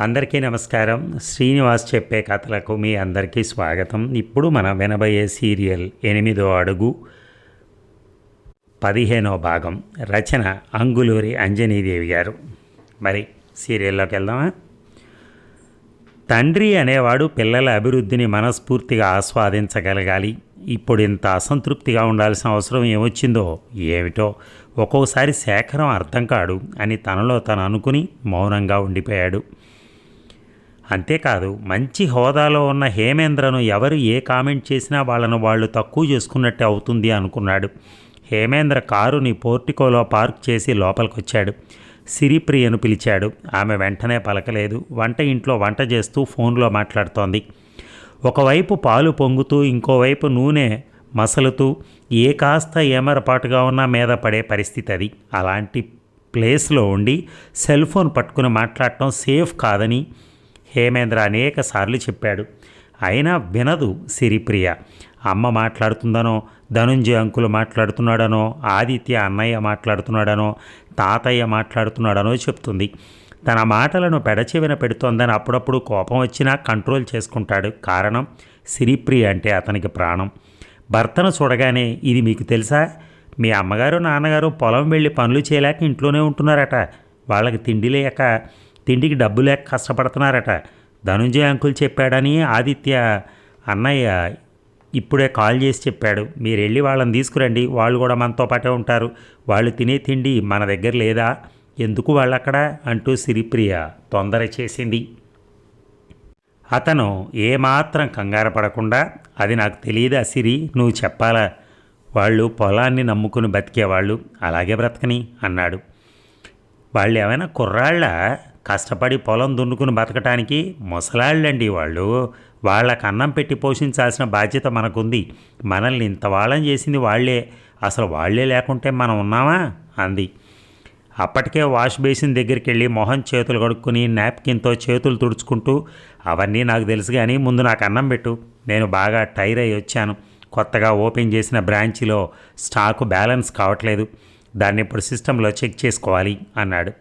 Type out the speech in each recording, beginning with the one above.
అందరికీ నమస్కారం. శ్రీనివాస్ చెప్పే కథలకు మీ అందరికీ స్వాగతం. ఇప్పుడు మనం వినబోయే సీరియల్ ఎనిమిదో అడుగు. పదిహేనో భాగం. రచన అంగులూరి అంజనీదేవి గారు. మరి సీరియల్లోకి వెళ్దామా? తండ్రి అనేవాడు పిల్లల అభివృద్ధిని మనస్ఫూర్తిగా ఆస్వాదించగలగాలి. ఇప్పుడు ఇంత అసంతృప్తిగా ఉండాల్సిన అవసరం ఏమొచ్చిందో ఏమిటో ఒక్కోసారి శేఖరం అర్థం కాడు అని తనలో తను అనుకుని మౌనంగా ఉండిపోయాడు. అంతేకాదు మంచి హోదాలో ఉన్న హేమేంద్రను ఎవరు ఏ కామెంట్ చేసినా వాళ్ళను వాళ్ళు తక్కువ చేసుకున్నట్టే అవుతుంది అనుకున్నాడు. హేమేంద్ర కారుని పోర్టికోలో పార్క్ చేసి లోపలికొచ్చాడు. సిరిప్రియను పిలిచాడు. ఆమె వెంటనే పలకలేదు. వంట ఇంట్లో వంట చేస్తూ ఫోన్లో మాట్లాడుతోంది. ఒకవైపు పాలు పొంగుతూ ఇంకోవైపు నూనె మసలుతూ ఏ కాస్త ఏమరపాటుగా ఉన్నా మీద పడే పరిస్థితి అది అలాంటి ప్లేస్లో ఉండి సెల్ ఫోన్ పట్టుకుని మాట్లాడటం సేఫ్ కాదని హేమేంద్ర అనేక సార్లు చెప్పాడు. అయినా వినదు సిరిప్రియ. అమ్మ మాట్లాడుతుందనో ధనుంజయ అంకులు మాట్లాడుతున్నాడనో ఆదిత్య అన్నయ్య మాట్లాడుతున్నాడనో తాతయ్య మాట్లాడుతున్నాడనో చెప్తుంది. తన మాటలను పెడచెవిన పెడుతోందని అప్పుడప్పుడు కోపం వచ్చినా కంట్రోల్ చేసుకుంటాడు. కారణం సిరిప్రియ అంటే అతనికి ప్రాణం. భర్తను చూడగానే ఇది మీకు తెలుసా? మీ అమ్మగారు నాన్నగారు పొలం వెళ్ళి పనులు చేయలేక ఇంట్లోనే ఉంటున్నారట. వాళ్ళకి తిండి లేక తిండికి డబ్బు లేక కష్టపడుతున్నారట. ధనుంజయ అంకుల్ చెప్పాడని ఆదిత్య అన్నయ్య ఇప్పుడే కాల్ చేసి చెప్పాడు. మీరు వెళ్ళి వాళ్ళని తీసుకురండి. వాళ్ళు కూడా మనతో పాటే ఉంటారు. వాళ్ళు తినే తిండి మన దగ్గర లేదా? ఎందుకు వాళ్ళక్కడ? అంటూ సిరిప్రియ తొందర చేసింది. అతను ఏమాత్రం కంగారు పడకుండా అది నాకు తెలియదా సిరి? నువ్వు చెప్పాలా? వాళ్ళు పొలాన్ని నమ్ముకుని బతికేవాళ్ళు. అలాగే బ్రతకని అన్నాడు. వాళ్ళు ఏమైనా కుర్రాళ్ళ? కష్టపడి పొలం దున్నుకుని బతకటానికి ముసలాళ్ళండి వాళ్ళు. వాళ్ళకు అన్నం పెట్టి పోషించాల్సిన బాధ్యత మనకుంది. మనల్ని ఇంత వాళ్ళని చేసింది వాళ్ళే. అసలు వాళ్ళే లేకుంటే మనం ఉన్నామా? అంది. అప్పటికే వాష్ బేసిన్ దగ్గరికి వెళ్ళి మొహం చేతులు కడుక్కుని నాప్కిన్తో చేతులు తుడుచుకుంటూ అవన్నీ నాకు తెలుసు కానీ ముందు నాకు అన్నం పెట్టు. నేను బాగా టైర్ అయ్యి వచ్చాను. కొత్తగా ఓపెన్ చేసిన బ్రాంచిలో స్టాకు బ్యాలెన్స్ కావట్లేదు. దాన్ని ఇప్పుడు సిస్టంలో చెక్ చేసుకోవాలి అన్నాడు.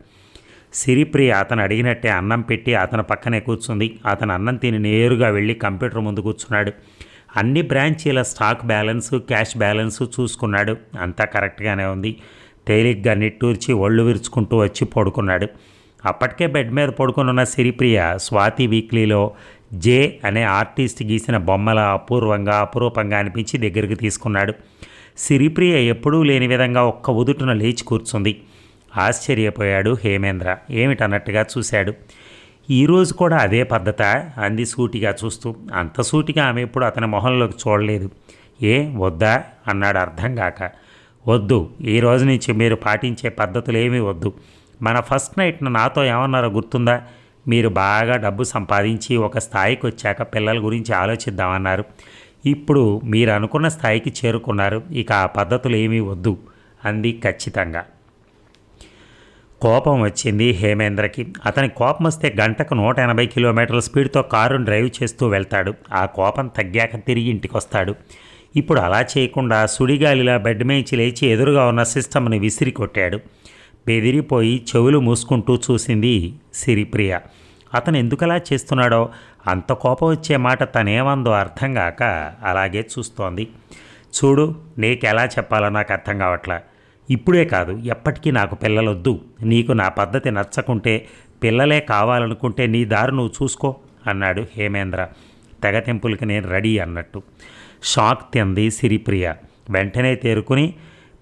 సిరిప్రియ అతను అడిగినట్టే అన్నం పెట్టి అతని పక్కనే కూర్చుంది. అతను అన్నం తిని నేరుగా వెళ్ళి కంప్యూటర్ ముందు కూర్చున్నాడు. అన్ని బ్రాంచీల స్టాక్ బ్యాలెన్స్ క్యాష్ బ్యాలెన్స్ చూసుకున్నాడు. అంతా కరెక్ట్గానే ఉంది. తేలిగ్గా నిట్టూర్చి ఒళ్ళు విరుచుకుంటూ వచ్చి పడుకున్నాడు. అప్పటికే బెడ్ మీద పడుకుని ఉన్న సిరిప్రియ స్వాతి వీక్లీలో జే అనే ఆర్టిస్ట్ గీసిన బొమ్మల అపూర్వంగా అపురూపంగా అనిపించి దగ్గరికి తీసుకున్నాడు. సిరిప్రియ ఎప్పుడూ లేని విధంగా ఒక్క ఉదుటున లేచి కూర్చుంది. ఆశ్చర్యపోయాడు హేమేంద్ర. ఏమిటన్నట్టుగా చూశాడు. ఈరోజు కూడా అదే పద్ధత? అంది సూటిగా చూస్తూ. అంత సూటిగా ఆమె ఇప్పుడు అతని మొహంలోకి చూడలేదు. ఏ వద్దా? అన్నాడు అర్థం కాక. వద్దు ఈ రోజు నుంచి మీరు పాటించే పద్ధతులు ఏమీ వద్దు. మన ఫస్ట్ నైట్ నాతో ఏమన్నారో గుర్తుందా? మీరు బాగా డబ్బు సంపాదించి ఒక స్థాయికి వచ్చాక పిల్లల గురించి ఆలోచిద్దామన్నారు. ఇప్పుడు మీరు అనుకున్న స్థాయికి చేరుకున్నారు. ఇక ఆ పద్ధతులు ఏమీ వద్దు అంది ఖచ్చితంగా. కోపం వచ్చింది హేమేంద్రకి. అతని కోపం వస్తే గంటకు నూట ఎనభై కిలోమీటర్ల స్పీడ్తో కారును డ్రైవ్ చేస్తూ వెళ్తాడు. ఆ కోపం తగ్గాక తిరిగి ఇంటికి వస్తాడు ఇప్పుడు అలా చేయకుండా సుడిగాలిలా బెడ్ మేచి లేచి ఎదురుగా ఉన్న సిస్టమ్ని విసిరి కొట్టాడు. బెదిరిపోయి చెవులు మూసుకుంటూ చూసింది సిరిప్రియ. అతను ఎందుకలా చేస్తున్నాడో? అంత కోపం వచ్చే మాట తనేమందో అర్థం కాక అలాగే చూస్తోంది. చూడు నీకెలా చెప్పాలో నాకు అర్థం కావట్లా. ఇప్పుడే కాదు ఎప్పటికీ నాకు పిల్లలొద్దు. నీకు నా పద్ధతి నచ్చకుంటే పిల్లలే కావాలనుకుంటే నీ దారి నువ్వు చూసుకో అన్నాడు హేమేంద్ర. తెగతెంపులకి నేను రెడీ అన్నట్టు. షాక్ తింది సిరిప్రియ. వెంటనే తేరుకుని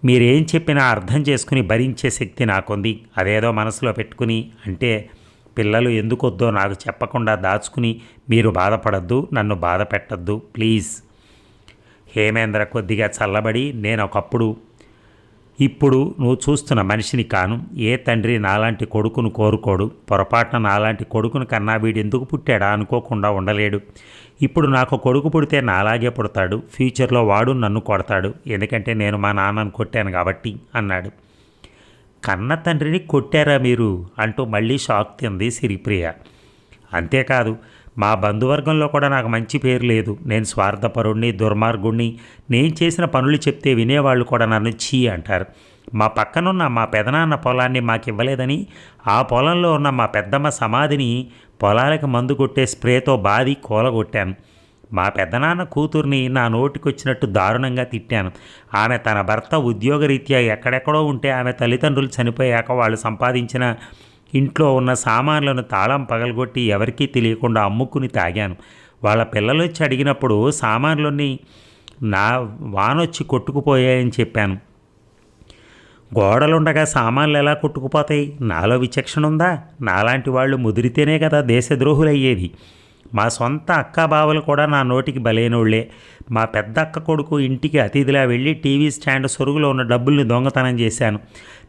మీరేం చెప్పినా అర్థం చేసుకుని భరించే శక్తి నాకుంది. అదేదో మనసులో పెట్టుకుని అంటే పిల్లలు ఎందుకు వద్దో నాకు చెప్పకుండా దాచుకుని మీరు బాధపడద్దు నన్ను బాధ పెట్టద్దు ప్లీజ్. హేమేంద్ర కొద్దిగా చల్లబడి నేను ఒకప్పుడు ఇప్పుడు నువ్వు చూస్తున్న మనిషిని కాను ఏ తండ్రి నాలాంటి కొడుకును కోరుకోడు పొరపాటున నాలాంటి కొడుకును కన్నా వీడు ఎందుకు పుట్టాడా అనుకోకుండా ఉండలేడు. ఇప్పుడు నాకు కొడుకు పుడితే నాలాగే పుడతాడు ఫ్యూచర్లో వాడు నన్ను కొడతాడు ఎందుకంటే నేను మా నాన్నను కొట్టాను కాబట్టి అన్నాడు. కన్న తండ్రిని కొట్టారా మీరు? అంటూ మళ్ళీ షాక్ తింది సిరిప్రియ. అంతేకాదు మా బంధువర్గంలో కూడా నాకు మంచి పేరు లేదు. నేను స్వార్థపరుణ్ణి దుర్మార్గుణ్ణి నేను చేసిన పనులు చెప్తే వినేవాళ్ళు కూడా నన్ను చీ అంటారు. మా పక్కనున్న మా పెదనాన్న పొలాన్ని మాకు ఇవ్వలేదని ఆ పొలంలో ఉన్న మా పెద్దమ్మ సమాధిని పొలాలకు మందు కొట్టే స్ప్రేతో బాది కూలగొట్టాను. మా పెద్దనాన్న కూతుర్ని నా నోటికొచ్చినట్టు దారుణంగా తిట్టాను. ఆమె తన భర్త ఉద్యోగరీత్యా ఎక్కడెక్కడో ఉంటే ఆమె తల్లిదండ్రులు చనిపోయాక వాళ్ళు సంపాదించిన ఇంట్లో ఉన్న సామాన్లను తాళం పగలగొట్టి ఎవరికీ తెలియకుండా అమ్ముకుని తాగాను. వాళ్ళ పిల్లలు వచ్చి అడిగినప్పుడు సామాన్లన్నీ నా వానొచ్చి కొట్టుకుపోయాయని చెప్పాను. గోడలుండగా సామాన్లు ఎలా కొట్టుకుపోతాయి? నాలో విచక్షణ ఉందా? నాలాంటి వాళ్ళు ముదిరితేనే కదా దేశద్రోహులయ్యేది. మా సొంత అక్క బావలు కూడా నా నోటికి బలైనోళ్ళే. మా పెద్ద అక్క కొడుకు ఇంటికి అతిథిలా వెళ్ళి టీవీ స్టాండ్ సొరుగులో ఉన్న డబ్బుల్ని దొంగతనం చేశాను.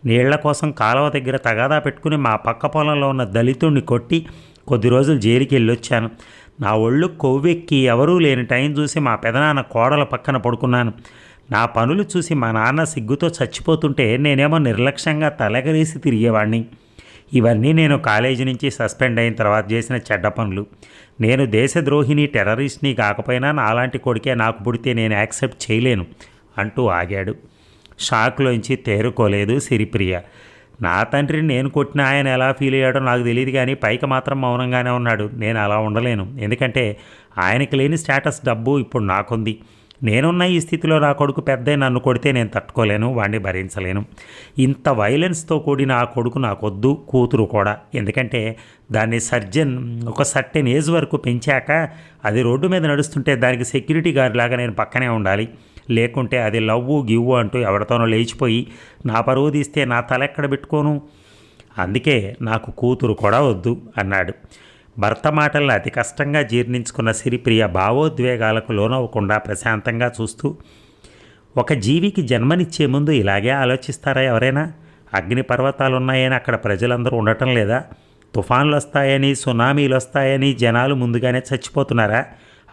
నీళ్ళ కోసం కాలువ దగ్గర తగాదా పెట్టుకుని మా పక్క పొలంలో ఉన్న దళితుడిని కొట్టి కొద్ది రోజులు జైలుకి వెళ్ళొచ్చాను నా ఒళ్ళు కొవ్వెక్కి ఎవరూ లేని టైం చూసి మా పెదనాన్న కోడల పక్కన పడుకున్నాను. నా పనులు చూసి మా నాన్న సిగ్గుతో చచ్చిపోతుంటే నేనేమో నిర్లక్ష్యంగా తలగరేసి తిరిగేవాడిని ఇవన్నీ నేను కాలేజీ నుంచి సస్పెండ్ అయిన తర్వాత చేసిన చెడ్డ పనులు. నేను దేశద్రోహిని టెర్రరిస్ట్ని కాకపోయినా నాలాంటి కొడుకే నాకు పుడితే నేను యాక్సెప్ట్ చేయలేను అంటూ ఆగాడు. షాక్లోంచి తేరుకోలేదు సిరిప్రియ. నా తండ్రిని నేను కొట్టిన ఆయన ఎలా ఫీల్ అయ్యాడో నాకు తెలియదు కానీ పైకి మాత్రం మౌనంగానే ఉన్నాడు. నేను అలా ఉండలేను. ఎందుకంటే ఆయనకి లేని స్టేటస్ డబ్బు ఇప్పుడు నాకుంది. నేనున్న ఈ స్థితిలో నా కొడుకు పెద్దే నన్ను కొడితే నేను తట్టుకోలేను వాడిని భరించలేను. ఇంత వైలెన్స్తో కూడిన ఆ కొడుకు నాకొద్దు కూతురు కూడా. ఎందుకంటే దాన్ని సర్జన్ ఒక సర్టెన్ ఏజ్ వరకు పెంచాక అది రోడ్డు మీద నడుస్తుంటే దానికి సెక్యూరిటీ గార్డ్ లాగా నేను పక్కనే ఉండాలి. లేకుంటే అది లవ్వు గివ్వు అంటూ ఎవరితోనో లేచిపోయి నా పరువు తీస్తే నా తల ఎక్కడ పెట్టుకోను? అందుకే నాకు కూతురు కూడా వద్దు అన్నాడు. భర్త మాటలను అతి కష్టంగా జీర్ణించుకున్న సిరిప్రియ భావోద్వేగాలకు లోనవ్వకుండా ప్రశాంతంగా చూస్తూ ఒక జీవికి జన్మనిచ్చే ముందు ఇలాగే ఆలోచిస్తారా ఎవరైనా? అగ్నిపర్వతాలున్నాయని ఉన్నాయని అక్కడ ప్రజలందరూ ఉండటం లేదా? తుఫాన్లు వస్తాయని సునామీలు వస్తాయని జనాలు ముందుగానే చచ్చిపోతున్నారా?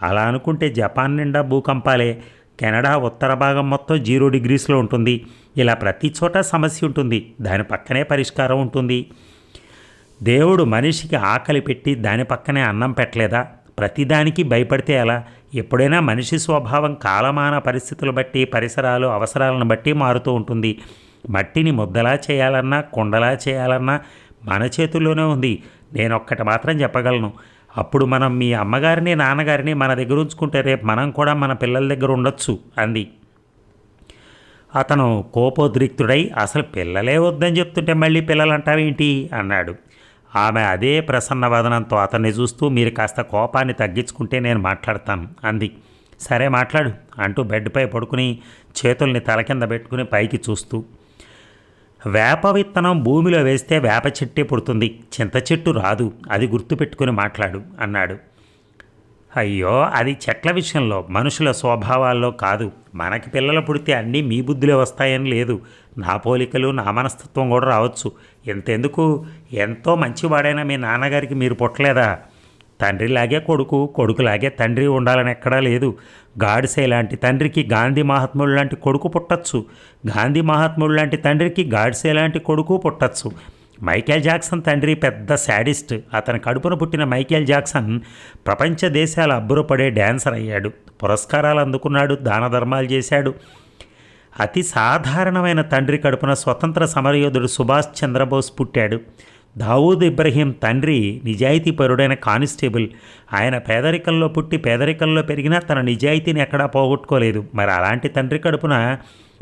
అలా అనుకుంటే జపాన్ నిండా భూకంపాలే. కెనడా ఉత్తర భాగం మొత్తం జీరో డిగ్రీస్లో ఉంటుంది. ఇలా ప్రతి చోట సమస్య ఉంటుంది. దాని పక్కనే పరిష్కారం ఉంటుంది. దేవుడు మనిషికి ఆకలి పెట్టి దాని పక్కనే అన్నం పెట్టలేదా? ప్రతిదానికి భయపడితే ఎలా? ఎప్పుడైనా మనిషి స్వభావం కాలమాన పరిస్థితులు బట్టి పరిసరాలు అవసరాలను బట్టి మారుతూ ఉంటుంది. మట్టిని ముద్దలా చేయాలన్నా కుండలా చేయాలన్నా మన చేతుల్లోనే ఉంది. నేను ఒక్కటి మాత్రం చెప్పగలను. అప్పుడు మనం మీ అమ్మగారిని నాన్నగారిని మన దగ్గర ఉంచుకుంటే రేపు మనం కూడా మన పిల్లల దగ్గర ఉండొచ్చు అంది. అతను కోపోద్రిక్తుడై అసలు పిల్లలే వద్దని చెప్తుంటే మళ్ళీ పిల్లలు అంటావేంటి అన్నాడు. ఆమె అదే ప్రసన్నవదనంతో అతన్ని చూస్తూ మీరు కాస్త కోపాన్ని తగ్గించుకుంటే నేను మాట్లాడతాను అంది. సరే మాట్లాడు అంటూ బెడ్పై పడుకుని చేతుల్ని తల కింద పెట్టుకుని పైకి చూస్తూ. వేప విత్తనం భూమిలో వేస్తే వేప చెట్టే పుడుతుంది. చింత చెట్టు రాదు. అది గుర్తుపెట్టుకుని మాట్లాడు అన్నాడు. అయ్యో అది చెట్ల విషయంలో మనుషుల స్వభావాల్లో కాదు. మనకి పిల్లలు పుడితే అన్నీ మీ బుద్ధులే వస్తాయని లేదు. నా పోలికలు నా మనస్తత్వం కూడా రావచ్చు. ఎంతెందుకు? ఎంతో మంచివాడైనా మీ నాన్నగారికి మీరు పుట్టలేదా? తండ్రిలాగే కొడుకు కొడుకులాగే తండ్రి ఉండాలని ఎక్కడా లేదు. గాడిసే లాంటి తండ్రికి గాంధీ మహాత్ముడు లాంటి కొడుకు పుట్టచ్చు. గాంధీ మహాత్ముడు లాంటి తండ్రికి గాడిసే లాంటి కొడుకు పుట్టచ్చు. మైకేల్ జాక్సన్ తండ్రి పెద్ద శాడిస్ట్. అతని కడుపున పుట్టిన మైకేల్ జాక్సన్ ప్రపంచ దేశాల అబ్బురపడే డ్యాన్సర్ అయ్యాడు. పురస్కారాలు అందుకున్నాడు దాన ధర్మాలు చేశాడు. అతి సాధారణమైన తండ్రి కడుపున స్వతంత్ర సమరయోధుడు సుభాష్ చంద్రబోస్ పుట్టాడు. దావూద్ ఇబ్రహీం తండ్రి నిజాయితీపరుడైన కానిస్టేబుల్. ఆయన పేదరికంలో పుట్టి పేదరికంలో పెరిగినా తన నిజాయితీని ఎక్కడా పోగొట్టుకోలేదు. మరి అలాంటి తండ్రి కడుపున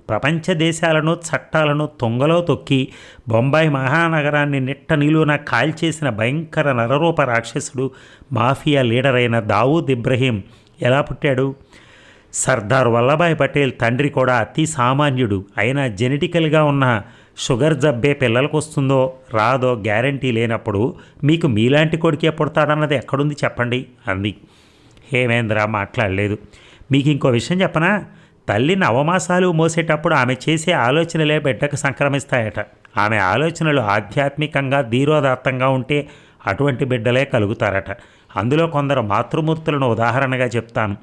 ప్రపంచ దేశాలను చట్టాలను తొంగలో తొక్కి బొంబాయి మహానగరాన్ని నిట్ట నిలువున కాల్చేసిన భయంకర నరరూప రాక్షసుడు మాఫియా లీడర్ అయిన దావూద్ ఇబ్రహీం ఎలా పుట్టాడు? సర్దార్ వల్లభాయ్ పటేల్ తండ్రి కూడా అతి సామాన్యుడు. అయినా జెనెటికల్గా ఉన్న షుగర్ జబ్బే పిల్లలకు వస్తుందో రాదో గ్యారంటీ లేనప్పుడు మీకు మీలాంటి కొడుకే పుడతాడన్నది ఎక్కడుంది చెప్పండి అంది. హేమేంద్ర మాట్లాడలేదు. మీకు ఇంకో విషయం చెప్పనా? తల్లి నవమాసాలు మోసేటప్పుడు ఆమె చేసే ఆలోచనలే బిడ్డకు సంక్రమిస్తాయట. ఆమె ఆలోచనలు ఆధ్యాత్మికంగా ధీరోదాత్తంగా ఉంటే అటువంటి బిడ్డలే కలుగుతారట. అందులో కొందరు మాతృమూర్తులను ఉదాహరణగా చెప్తాను.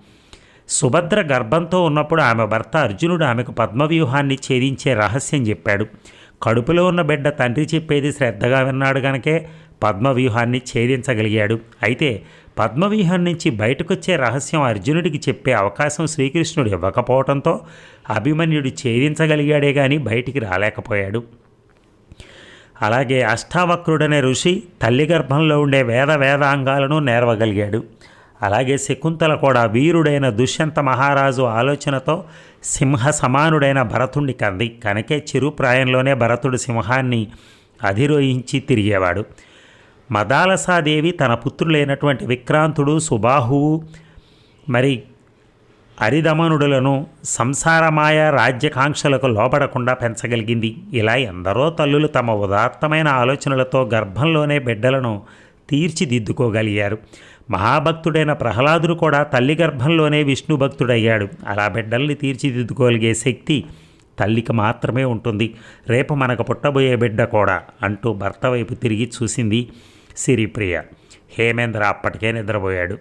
సుభద్ర గర్భంతో ఉన్నప్పుడు ఆమె భర్త అర్జునుడు ఆమెకు పద్మవ్యూహాన్ని ఛేదించే రహస్యం చెప్పాడు. కడుపులో ఉన్న బిడ్డ తండ్రి చెప్పేది శ్రద్ధగా విన్నాడు గనకే పద్మవ్యూహాన్ని ఛేదించగలిగాడు. అయితే పద్మవ్యూహం నుంచి బయటకొచ్చే రహస్యం అర్జునుడికి చెప్పే అవకాశం శ్రీకృష్ణుడు ఇవ్వకపోవడంతో అభిమన్యుడు ఛేదించగలిగాడే కానీ బయటికి రాలేకపోయాడు. అలాగే అష్టావక్రుడనే ఋషి తల్లి గర్భంలో ఉండే వేద వేదాంగాలను నేర్వగలిగాడు. అలాగే శకుంతల కూడా వీరుడైన దుష్యంత మహారాజు ఆలోచనతో సింహ సమానుడైన భరతుణ్ణి కంది. కనుకే చిరుప్రాయంలోనే భరతుడు సింహాన్ని అధిరోహించి తిరిగేవాడు. మదాలసాదేవి తన పుత్రులైనటువంటి విక్రాంతుడు సుబాహువు మరి అరిదమనుడులను సంసారమాయ రాజ్యకాంక్షలకు లోపడకుండా పెంచగలిగింది. ఇలా ఎందరో తల్లులు తమ ఉదాత్తమైన ఆలోచనలతో గర్భంలోనే బిడ్డలను తీర్చిదిద్దుకోగలిగారు. మహాభక్తుడైన ప్రహ్లాదుడు కూడా తల్లి గర్భంలోనే విష్ణు భక్తుడయ్యాడు. అలా బిడ్డల్ని తీర్చిదిద్దుకోగలిగే శక్తి తల్లికి మాత్రమే ఉంటుంది. రేపు మనకు పుట్టబోయే బిడ్డ కూడా అంటూ భర్త వైపు తిరిగి చూసింది సిరిప్రియ. హేమేంద్ర అప్పటికే నిద్రపోయాడు.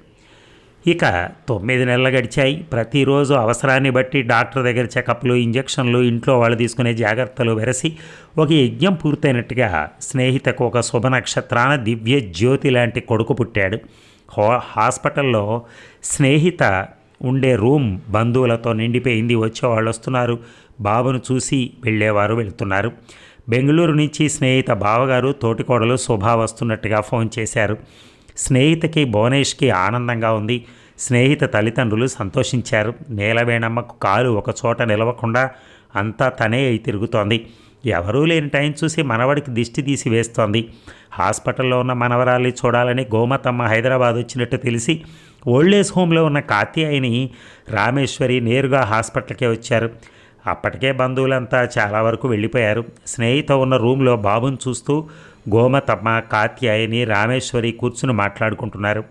ఇక తొమ్మిది నెలలు గడిచాయి. ప్రతిరోజు అవసరాన్ని బట్టి డాక్టర్ దగ్గర చెకప్లు ఇంజక్షన్లు ఇంట్లో వాళ్ళు తీసుకునే జాగ్రత్తలు వెరసి ఒక యజ్ఞం పూర్తయినట్టుగా స్నేహితకు ఒక శుభ నక్షత్రాన దివ్య జ్యోతి లాంటి కొడుకు పుట్టాడు. హో హాస్పిటల్లో స్నేహిత ఉండే రూమ్ బంధువులతో నిండిపోయింది. వచ్చేవాళ్ళు వస్తున్నారు. బాబును చూసి వెళ్ళేవారు వెళ్తున్నారు. బెంగళూరు నుంచి స్నేహిత బావగారు తోటికోడలు శుభా వస్తున్నట్టుగా ఫోన్ చేశారు. స్నేహితకి భువనేష్కి ఆనందంగా ఉంది. స్నేహిత తల్లిదండ్రులు సంతోషించారు. నేలవేణమ్మకు కాలు ఒక చోట నిలవకుండా అంతా తనే అయి తిరుగుతోంది. ఎవరూ లేని టైం చూసి మనవడికి దిష్టి తీసి వేస్తోంది. హాస్పిటల్లో ఉన్న మనవరాలి చూడాలని గోమతమ్మ హైదరాబాద్ వచ్చినట్టు తెలిసి ఓల్డేజ్ హోమ్లో ఉన్న కాత్యాయిని రామేశ్వరి నేరుగా హాస్పిటల్కే వచ్చారు. అప్పటికే బంధువులంతా చాలా వరకు వెళ్ళిపోయారు. స్నేహిత ఉన్న రూమ్లో బాబుని చూస్తూ గోమతమ్మ కాత్యాయని రామేశ్వరి కూర్చుని మాట్లాడుకుంటున్నారు.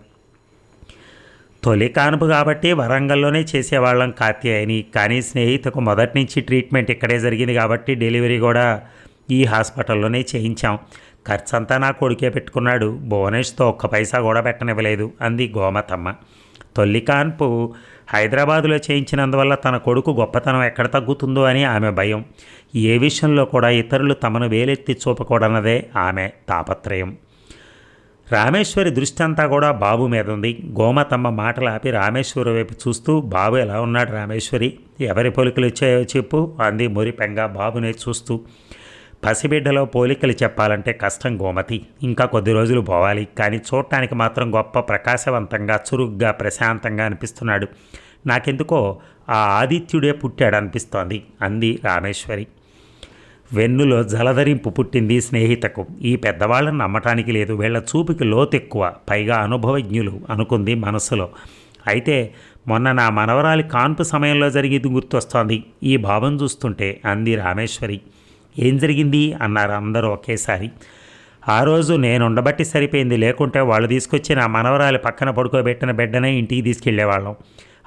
తొలి కానుపు కాబట్టి వరంగల్లోనే చేసేవాళ్ళం కాత్యాయని. కానీ స్నేహితకు మొదటి నుంచి ట్రీట్మెంట్ ఇక్కడే జరిగింది కాబట్టి డెలివరీ కూడా ఈ హాస్పిటల్లోనే చేయించాం. ఖర్చంతా నా కొడుకే పెట్టుకున్నాడు. భువనేష్తో ఒక్క పైసా కూడా పెట్టనివ్వలేదు అంది గోమతమ్మ. తొలి కాన్పు హైదరాబాదులో చేయించినందువల్ల తన కొడుకు గొప్పతనం ఎక్కడ తగ్గుతుందో అని ఆమె భయం. ఏ విషయంలో కూడా ఇతరులు తమను వేలెత్తి చూపకూడనదే ఆమె తాపత్రయం. రామేశ్వరి దృష్టి అంతా కూడా బాబు మీద ఉంది గోమతమ్మ మాటలు ఆపి రామేశ్వరి వైపు చూస్తూ బాబు ఎలా ఉన్నాడు రామేశ్వరి? ఎవరి పలుకులు వచ్చాయో చెప్పు అంది మురిపెంగా బాబునే చూస్తూ. పసిబిడ్డలో పోలికలు చెప్పాలంటే కష్టం గోమతి. ఇంకా కొద్ది రోజులు పోవాలి. కానీ చూడటానికి మాత్రం గొప్ప ప్రకాశవంతంగా చురుగ్గా ప్రశాంతంగా అనిపిస్తున్నాడు. నాకెందుకో ఆ ఆదిత్యుడే పుట్టాడు అనిపిస్తోంది అంది రామేశ్వరి. వెన్నులో జలధరింపు పుట్టింది స్నేహితకు. ఈ పెద్దవాళ్ళని నమ్మటానికి లేదు. వీళ్ళ చూపుకి లోతెక్కువ. పైగా అనుభవజ్ఞులు అనుకుంది మనసులో. అయితే మొన్న నా మనవరాలి కాన్పు సమయంలో జరిగేది గుర్తొస్తోంది. ఈ భావం చూస్తుంటే అంది రామేశ్వరి. ఏం జరిగింది? అన్నారు అందరూ ఒకేసారి. ఆ రోజు నేను ఉండబట్టి సరిపోయింది. లేకుంటే వాళ్ళు తీసుకొచ్చి నా మనవరాలి పక్కన పడుకోబెట్టిన బిడ్డనే ఇంటికి తీసుకెళ్ళేవాళ్ళం.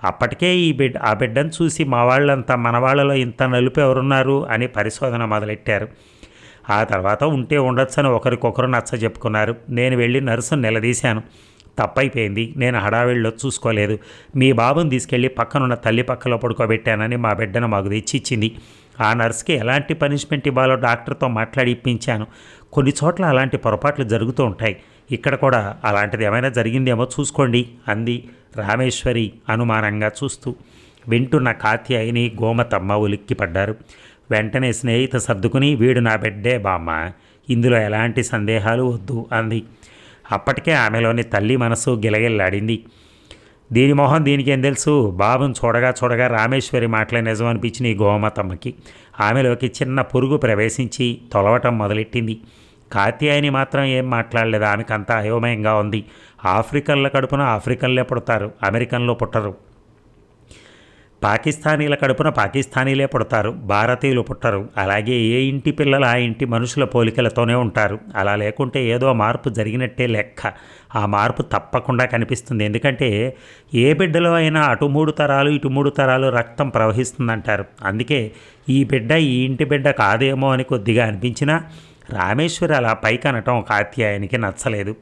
అప్పటికే ఈ బిడ్డ ఆ బిడ్డను చూసి మా వాళ్ళంతా మన వాళ్ళలో ఇంత నలుపు ఎవరున్నారు? అని పరిశోధన మొదలెట్టారు. ఆ తర్వాత ఉంటే ఉండొచ్చని ఒకరికొకరు నచ్చ చెప్పుకున్నారు. నేను వెళ్ళి నర్సును నిలదీశాను. తప్పైపోయింది. నేను హడావిడిలో చూసుకోలేదు. మీ బాబుని తీసుకెళ్ళి పక్కనున్న తల్లి పక్కలో పడుకోబెట్టానని మా బిడ్డను మాకు తెచ్చిచ్చింది. ఆ నర్స్కి ఎలాంటి పనిష్మెంట్ ఇవ్వాలో డాక్టర్తో మాట్లాడి ఇప్పించాను. కొన్ని చోట్ల అలాంటి పొరపాట్లు జరుగుతూ ఉంటాయి. ఇక్కడ కూడా అలాంటిది ఏమైనా జరిగిందేమో చూసుకోండి అంది రామేశ్వరి అనుమానంగా చూస్తూ. వింటున్న కాత్యాయిని గోమతమ్మ ఉలిక్కిపడ్డారు. వెంటనే స్నేహిత సర్దుకుని వీడు నా బిడ్డే బామ్మ ఇందులో ఎలాంటి సందేహాలు వద్దు అంది. అప్పటికే ఆమెలోని తల్లి మనసు గిలగిల్లాడింది. దీని మొహం దీనికి ఏం తెలుసు? బాబును చూడగా చూడగా రామేశ్వరి మాటలే నిజమనిపించిన ఈ గోమతమ్మకి. ఆమెలోకి చిన్న పురుగు ప్రవేశించి తొలవటం మొదలెట్టింది. కాత్యాయని మాత్రం ఏం మాట్లాడలేదు. ఆమెకంతా అయోమయంగా ఉంది. ఆఫ్రికన్ల కడుపున ఆఫ్రికన్లే పుడతారు. అమెరికన్లో పుట్టరు. పాకిస్తానీల కడుపున పాకిస్తానీలే పుడతారు భారతీయులు పుట్టరు. అలాగే ఏ ఇంటి పిల్లలు ఆ ఇంటి మనుషుల పోలికలతోనే ఉంటారు. అలా లేకుంటే ఏదో మార్పు జరిగినట్టే లెక్క. ఆ మార్పు తప్పకుండా కనిపిస్తుంది. ఎందుకంటే ఏ బిడ్డలో అయినా అటు మూడు తరాలు ఇటు మూడు తరాలు రక్తం ప్రవహిస్తుందంటారు. అందుకే ఈ బిడ్డ ఈ ఇంటి బిడ్డ కాదేమో అని కొద్దిగా అనిపించినా రామేశ్వరి అలా పైకనటం కాత్యాయనికి నచ్చలేదు.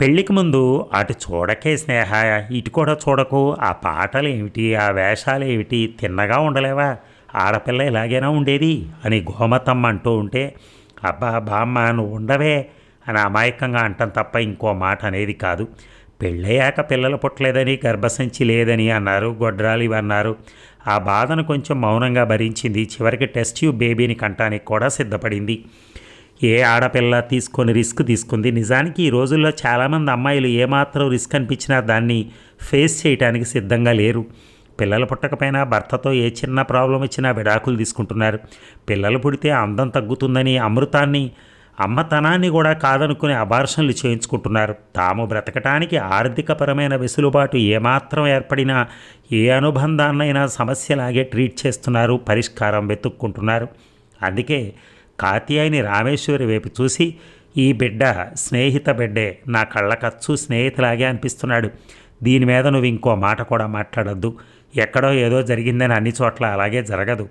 పెళ్ళికి ముందు అటు చూడకే స్నేహ ఇటు కూడా చూడకు. ఆ పాటలు ఏమిటి ఆ వేషాలు ఏమిటి తిన్నగా ఉండలేవా? ఆడపిల్ల ఇలాగైనా ఉండేది? అని గోమతమ్మ అంటూ ఉంటే అబ్బా బామ్మ నువ్వు ఉండవే అని అమాయకంగా అంటాం తప్ప ఇంకో మాట అనేది కాదు. పెళ్ళయ్యాక పిల్లలు పుట్టలేదని గర్భసంచి లేదని అన్నారు గొడ్రాలు ఇవి అన్నారు ఆ బాధను కొంచెం మౌనంగా భరించింది. చివరికి టెస్ట్ ట్యూబ్ బేబీని కంటానికి కూడా సిద్ధపడింది. ఏ ఆడపిల్ల తీసుకొని రిస్క్ తీసుకుంది? నిజానికి ఈ రోజుల్లో చాలామంది అమ్మాయిలు ఏమాత్రం రిస్క్ అనిపించినా దాన్ని ఫేస్ చేయడానికి సిద్ధంగా లేరు. పిల్లలు పుట్టకపోయినా భర్తతో ఏ చిన్న ప్రాబ్లం వచ్చినా విడాకులు తీసుకుంటున్నారు. పిల్లలు పుడితే అందం తగ్గుతుందని అమృతాన్ని అమ్మతనాన్ని కూడా కాదనుకునే అబార్షన్లు చేయించుకుంటున్నారు. తాము బ్రతకటానికి ఆర్థికపరమైన వెసులుబాటు ఏమాత్రం ఏర్పడినా ఏ అనుబంధాన్నైనా సమస్యలాగే ట్రీట్ చేస్తున్నారు పరిష్కారం వెతుక్కుంటున్నారు. అందుకే కాత్యాయిని రామేశ్వరి వైపు చూసి ఈ బిడ్డ స్నేహిత బిడ్డే నా కళ్ళకచ్చు స్నేహితులాగే అనిపిస్తున్నాడు. దీని మీద నువ్వు ఇంకో మాట కూడా మాట్లాడద్దు. ఎక్కడో ఏదో జరిగిందని అన్ని చోట్ల అలాగే జరగదు.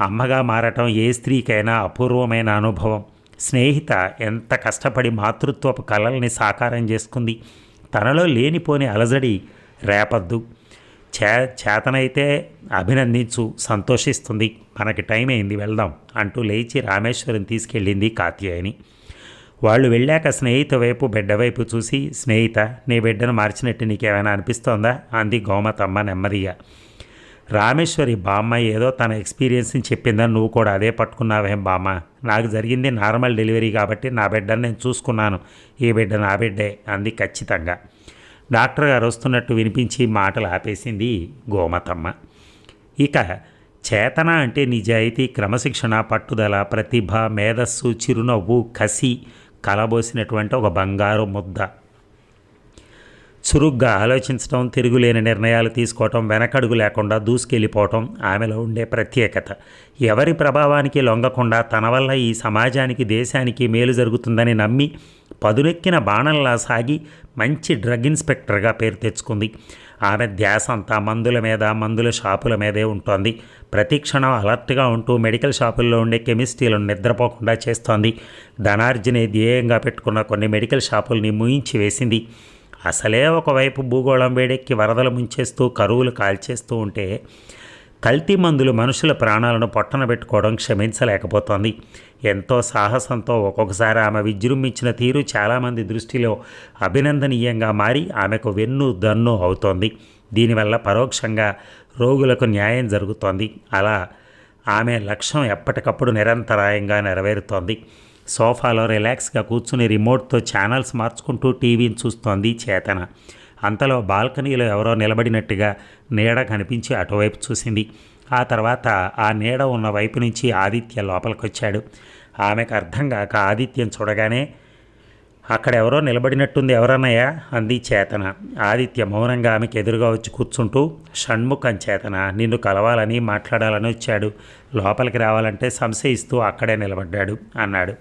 అమ్మగా మారటం ఏ స్త్రీకైనా అపూర్వమైన అనుభవం. స్నేహిత ఎంత కష్టపడి మాతృత్వపు కళల్ని సాకారం చేసుకుంది. తనలో లేనిపోని అలజడి రేపద్దు. చే చేతనైతే అభినందించు సంతోషిస్తుంది. మనకి టైం అయింది వెళ్దాం అంటూ లేచి రామేశ్వరం తీసుకెళ్ళింది కాత్యాయని. వాళ్ళు వెళ్ళాక స్నేహిత వైపు బిడ్డ వైపు చూసి స్నేహిత నీ బిడ్డను మార్చినట్టు నీకేమైనా అనిపిస్తోందా? అంది గోమతమ్మ నెమ్మదిగా. రామేశ్వరి బామ్మ ఏదో తన ఎక్స్పీరియన్స్ని చెప్పిందని నువ్వు కూడా అదే పట్టుకున్నావేం బామ్మ. నాకు జరిగింది నార్మల్ డెలివరీ కాబట్టి నా బిడ్డను నేను చూసుకున్నాను. ఈ బిడ్డ నా బిడ్డే అంది ఖచ్చితంగా. డాక్టర్ గారు వస్తున్నట్టు వినిపించి మాటలు ఆపేసింది గోమతమ్మ. ఇక చేతన అంటే నిజాయితీ క్రమశిక్షణ పట్టుదల ప్రతిభ మేధస్సు చిరునవ్వు కసి కలబోసినటువంటి ఒక బంగారు ముద్ద. చురుగ్గా ఆలోచించడం తిరుగులేని నిర్ణయాలు తీసుకోవటం వెనకడుగు లేకుండా దూసుకెళ్ళిపోవటం ఆమెలో ఉండే ప్రత్యేకత. ఎవరి ప్రభావానికి లొంగకుండా తన వల్ల ఈ సమాజానికి దేశానికి మేలు జరుగుతుందని నమ్మి పదునెక్కిన బాణంలా సాగి మంచి డ్రగ్ ఇన్స్పెక్టర్గా పేరు తెచ్చుకుంది. ఆమె ధ్యాస అంతా మందుల మీద మందుల షాపుల మీదే ఉంటుంది. ప్రతి క్షణం అలర్ట్గా ఉంటూ మెడికల్ షాపుల్లో ఉండే కెమిస్ట్రీలను నిద్రపోకుండా చేస్తోంది. ధనార్జనే ధ్యేయంగా పెట్టుకున్న కొన్ని మెడికల్ షాపుల్ని ముయించి వేసింది. అసలే ఒకవైపు భూగోళం వేడెక్కి వరదలు ముంచేస్తూ కరువులు కాల్చేస్తూ ఉంటే కల్తీ మందులు మనుషుల ప్రాణాలను పొట్టన పెట్టుకోవడం క్షమించలేకపోతోంది. ఎంతో సాహసంతో ఒక్కొక్కసారి ఆమె విజృంభించిన తీరు చాలామంది దృష్టిలో అభినందనీయంగా మారి ఆమెకు వెన్ను దన్ను అవుతోంది. దీనివల్ల పరోక్షంగా రోగులకు న్యాయం జరుగుతోంది. అలా ఆమె లక్ష్యం ఎప్పటికప్పుడు నిరంతరాయంగా నెరవేరుతోంది. సోఫాలో రిలాక్స్గా కూర్చుని రిమోట్తో ఛానల్స్ మార్చుకుంటూ టీవీని చూస్తోంది చేతన. అంతలో బాల్కనీలో ఎవరో నిలబడినట్టుగా నీడ కనిపించి అటువైపు చూసింది. ఆ తర్వాత ఆ నీడ ఉన్న వైపు నుంచి ఆదిత్య లోపలికొచ్చాడు. ఆమెకు అర్థం కాక ఆదిత్యం చూడగానే అక్కడ ఎవరో నిలబడినట్టుంది ఎవరన్నయ్యా? అంది చేతన. ఆదిత్య మౌనంగా ఆమెకు ఎదురుగా వచ్చి కూర్చుంటూ షణ్ముఖం చేతన నిన్ను కలవాలని మాట్లాడాలని వచ్చాడు. లోపలికి రావాలంటే సంశయిస్తూ అక్కడే నిలబడ్డాడు అన్నాడు.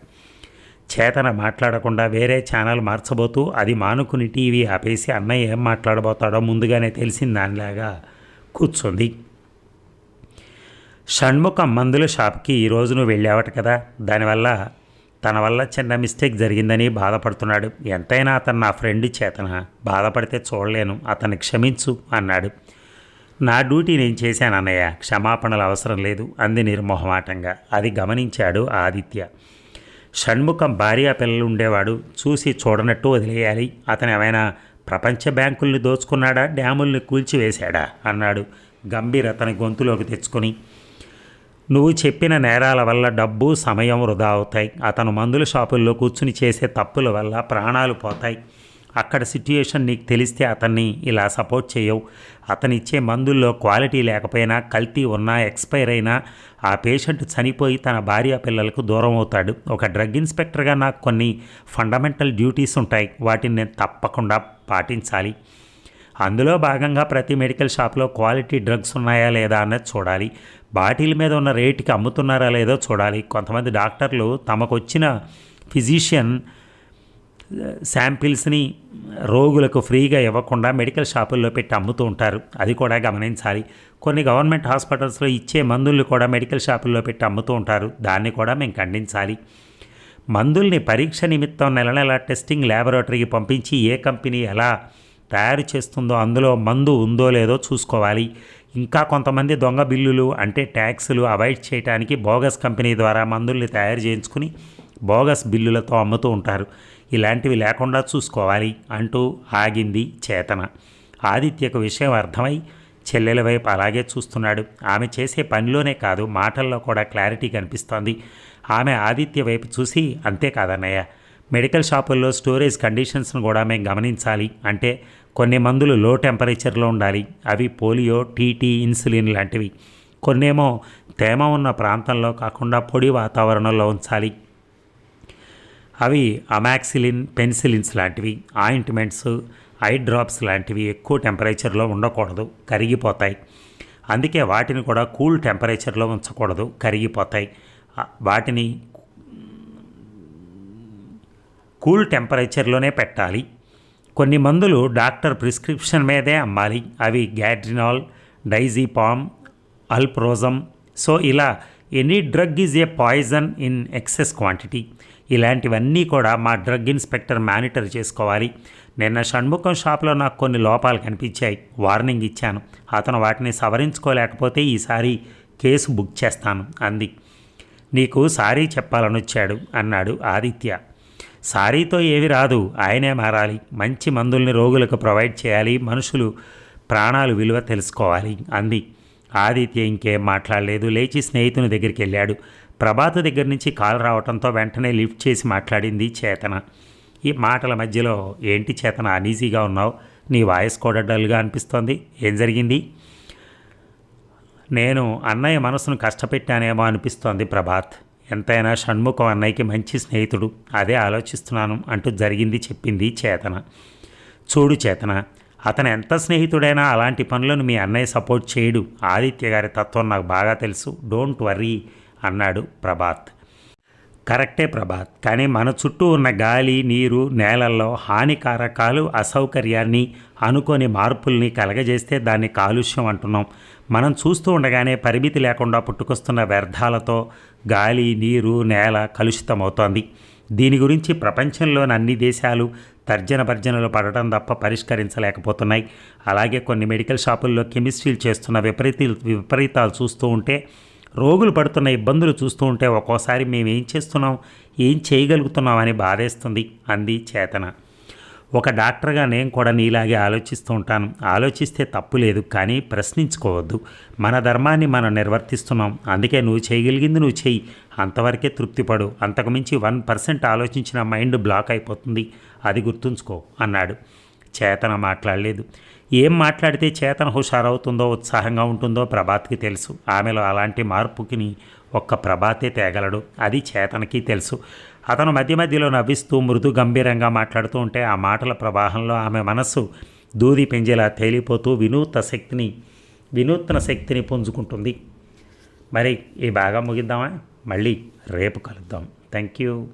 చేతన మాట్లాడకుండా వేరే ఛానల్ మార్చబోతూ అది మానుకుని టీవీ ఆపేసి అన్నయ్య ఏం మాట్లాడబోతాడో ముందుగానే తెలిసింది దానిలాగా కూర్చుంది. షణ్ముఖం మందుల షాప్కి ఈరోజు నువ్వు వెళ్ళావట కదా? దానివల్ల తన వల్ల చిన్న మిస్టేక్ జరిగిందని బాధపడుతున్నాడు. ఎంతైనా అతను నా ఫ్రెండ్ చేతన. బాధపడితే చూడలేను. అతన్ని క్షమించు అన్నాడు. నా డ్యూటీ నేను చేశాను అన్నయ్య. క్షమాపణలు అవసరం లేదు. అంది నిర్మోహమాటంగా. అది గమనించాడు ఆదిత్య. షణ్ముఖం భార్య పిల్లలు ఉండేవాడు. చూసి చూడనట్టు వదిలేయాలి. అతను ఏమైనా ప్రపంచ బ్యాంకుల్ని దోచుకున్నాడా? డ్యాముల్ని కూల్చివేశాడా? అన్నాడు. గంభీర్ అతని గొంతులోకి తెచ్చుకొని. నువ్వు చెప్పిన నేరాల వల్ల డబ్బు సమయం వృధా అవుతాయి. అతను మందుల షాపుల్లో కూర్చుని చేసే తప్పుల వల్ల ప్రాణాలు పోతాయి. అక్కడ సిట్యుయేషన్ నీకు తెలిస్తే అతన్ని ఇలా సపోర్ట్ చేయవు. అతను ఇచ్చే మందుల్లో క్వాలిటీ లేకపోయినా కల్తీ ఉన్నా ఎక్స్పైర్ అయినా ఆ పేషెంట్ చనిపోయి తన భార్య పిల్లలకు దూరం అవుతాడు. ఒక డ్రగ్ ఇన్స్పెక్టర్గా నాకు కొన్ని ఫండమెంటల్ డ్యూటీస్ ఉంటాయి. వాటిని నేను తప్పకుండా పాటించాలి. అందులో భాగంగా ప్రతి మెడికల్ షాప్లో క్వాలిటీ డ్రగ్స్ ఉన్నాయా లేదా అన్నది చూడాలి. బాటిల్ మీద ఉన్న రేటుకి అమ్ముతున్నారా లేదో చూడాలి. కొంతమంది డాక్టర్లు తమకు వచ్చిన ఫిజిషియన్ శాంపిల్స్ని రోగులకు ఫ్రీగా ఇవ్వకుండా మెడికల్ షాపుల్లో పెట్టి అమ్ముతూ ఉంటారు. అది కూడా గమనించాలి. కొన్ని గవర్నమెంట్ హాస్పిటల్స్లో ఇచ్చే మందుల్ని కూడా మెడికల్ షాపుల్లో పెట్టి అమ్ముతూ ఉంటారు. దాన్ని కూడా మేము ఖండించాలి. మందుల్ని పరీక్ష నిమిత్తం నెల నెల టెస్టింగ్ ల్యాబొరేటరీకి పంపించి ఏ కంపెనీ ఎలా తయారు చేస్తుందో అందులో మందు ఉందో లేదో చూసుకోవాలి. ఇంకా కొంతమంది దొంగ బిల్లులు అంటే ట్యాక్సులు అవాయిడ్ చేయడానికి బోగస్ కంపెనీ ద్వారా మందుల్ని తయారు చేయించుకుని బోగస్ బిల్లులతో అమ్ముతూ ఉంటారు. ఇలాంటివి లేకుండా చూసుకోవాలి అంటూ ఆగింది చేతన. ఆదిత్యకు విషయం అర్థమై చెల్లెల వైపు అలాగే చూస్తున్నాడు. ఆమె చేసే పనిలోనే కాదు మాటల్లో కూడా క్లారిటీ కనిపిస్తోంది. ఆమె ఆదిత్య వైపు చూసి అంతేకాదన్నయ్య మెడికల్ షాపుల్లో స్టోరేజ్ కండిషన్స్ను కూడా మేము గమనించాలి. అంటే కొన్ని మందులు లో టెంపరేచర్లో ఉండాలి. అవి పోలియో టీటీ ఇన్సులిన్ లాంటివి. కొన్నేమో తేమ ఉన్న ప్రాంతంలో కాకుండా పొడి వాతావరణంలో ఉంచాలి. అవి అమాక్సిలిన్ పెన్సిలిన్స్ లాంటివి ఆయింట్మెంట్స్ ఐ డ్రాప్స్ లాంటివి ఎక్కువ టెంపరేచర్లో ఉండకూడదు కరిగిపోతాయి. అందుకే వాటిని కూడా కూల్ టెంపరేచర్లో ఉంచకూడదు కరిగిపోతాయి. వాటిని కూల్ టెంపరేచర్లోనే పెట్టాలి. కొన్ని మందులు డాక్టర్ ప్రిస్క్రిప్షన్ మీదే అమ్మాలి. అవి గ్యాడ్రినాల్ డైజీపామ్ అల్ప్రోజమ్ సో ఇలా any drug is a poison in excess quantity. ఇలాంటివన్నీ కూడా మా డ్రగ్ ఇన్స్పెక్టర్ మానిటర్ చేసుకోవాలి. నిన్న షణ్ముఖం షాప్లో నాకు కొన్ని లోపాలు కనిపించాయి. వార్నింగ్ ఇచ్చాను. అతను వాటిని సవరించుకోలేకపోతే ఈసారి కేసు బుక్ చేస్తాను అంది. నీకు సారీ చెప్పాలని వచ్చాడు అన్నాడు ఆదిత్య. సారీతో ఏవి రాదు ఆయనే మారాలి. మంచి మందుల్ని రోగులకు ప్రొవైడ్ చేయాలి. మనుషులు ప్రాణాలు విలువ తెలుసుకోవాలి అంది. ఆదిత్య ఇంకేం మాట్లాడలేదు. లేచి స్నేహితుని దగ్గరికి వెళ్ళాడు. ప్రభాత్ దగ్గర నుంచి కాల్ రావడంతో వెంటనే లిఫ్ట్ చేసి మాట్లాడింది చేతన. ఈ మాటల మధ్యలో ఏంటి చేతన అనీజీగా ఉన్నావు? నీ వాయిస్ కూడా డల్గా అనిపిస్తోంది. ఏం జరిగింది? నేను అన్నయ్య మనసును కష్టపెట్టానేమో అనిపిస్తోంది ప్రభాత్. ఎంతైనా షణ్ముఖం అన్నయ్యకి మంచి స్నేహితుడు. అదే ఆలోచిస్తున్నాను అంటూ జరిగింది చెప్పింది చేతన. చూడు చేతన అతను ఎంత స్నేహితుడైనా అలాంటి పనులను మీ అన్నయ్య సపోర్ట్ చేయడు. ఆదిత్య గారి తత్వం నాకు బాగా తెలుసు. Don't worry. అన్నాడు ప్రభాత్. కరెక్టే ప్రభాత్ కానీ మన చుట్టూ ఉన్న గాలి నీరు నేలల్లో హానికారకాలు అసౌకర్యాన్ని అనుకోని మార్పుల్ని కలగజేస్తే దాన్ని కాలుష్యం అంటున్నాం. మనం చూస్తూ ఉండగానే పరిమితి లేకుండా పుట్టుకొస్తున్న వ్యర్థాలతో గాలి నీరు నేల కలుషితమవుతోంది. దీని గురించి ప్రపంచంలోని అన్ని దేశాలు తర్జన భర్జనలు పడటం తప్ప పరిష్కరించలేకపోతున్నాయి. అలాగే కొన్ని మెడికల్ షాపుల్లో కెమిస్ట్రీలు చేస్తున్న విపరీత విపరీతాలు చూస్తూ ఉంటే రోగులు పడుతున్న ఇబ్బందులు చూస్తూ ఉంటే ఒక్కోసారి మేమేం చేస్తున్నాం? ఏం చేయగలుగుతున్నాం అని బాధేస్తుంది అంది చేతన. ఒక డాక్టర్గా నేను కూడా నీలాగే ఆలోచిస్తూ ఉంటాను. ఆలోచిస్తే తప్పు లేదు కానీ ప్రశ్నించుకోవద్దు. మన ధర్మాన్ని మనం నిర్వర్తిస్తున్నాం. అందుకే నువ్వు చేయగలిగింది నువ్వు చెయ్యి. అంతవరకే తృప్తిపడు. అంతకుమించి వన్ పర్సెంట్ ఆలోచించిన మైండ్ బ్లాక్ అయిపోతుంది. అది గుర్తుంచుకో అన్నాడు. చేతన మాట్లాడలేదు. ఏం మాట్లాడితే చేతన హుషారవుతుందో ఉత్సాహంగా ఉంటుందో ప్రభాత్కి తెలుసు. ఆమెలో అలాంటి మార్పుకిని ఒక్క ప్రభాతే తేగలడు. అది చేతనకి తెలుసు. అతను మధ్య మధ్యలో నవ్విస్తూ మృదు గంభీరంగా మాట్లాడుతూ ఉంటే ఆ మాటల ప్రవాహంలో ఆమె మనస్సు దూది పెంజేలా తేలిపోతూ వినూత్న శక్తిని వినూత్న శక్తిని పుంజుకుంటుంది. మరి ఈ బాగా ముగిద్దామా? మళ్ళీ రేపు కలుద్దాం. Thank you